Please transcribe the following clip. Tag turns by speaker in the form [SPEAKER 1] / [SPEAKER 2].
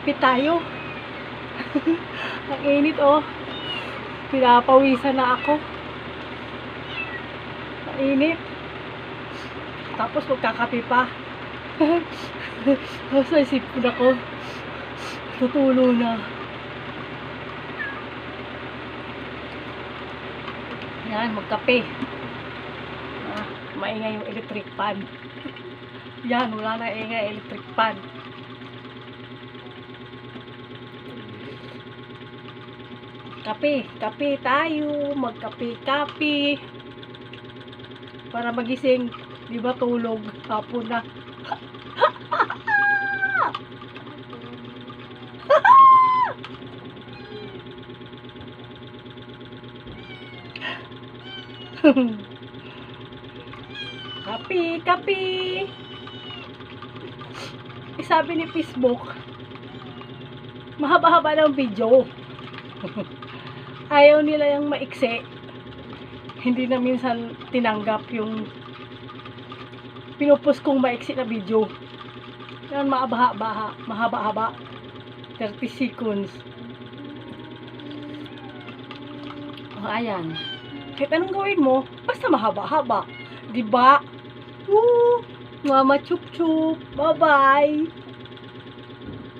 [SPEAKER 1] Magkape tayo. Ang init oh. Pinapawisan na ako. Ang init. Tapos magkakape pa. Tapos naisipon ako. Tutulo na. Yan, magkape. Ah, maingay yung electric fan. Yan, wala na ingay electric fan. Kape, kape tayo, magkape-kape. Para magising, di ba tulog, hapon na. kape, kape. Eh, sabi ni Facebook, mahaba-haba ng video. Ayaw nila yung maiksi. Hindi na minsan tinanggap yung pinupost kong maiksi na video. Yan, mahaba-haba. Mahaba-haba. 30 seconds. O, ayan. Kahit anong gawin mo, basta mahaba-haba. Diba? Woo! Mama chup chup. Bye-bye.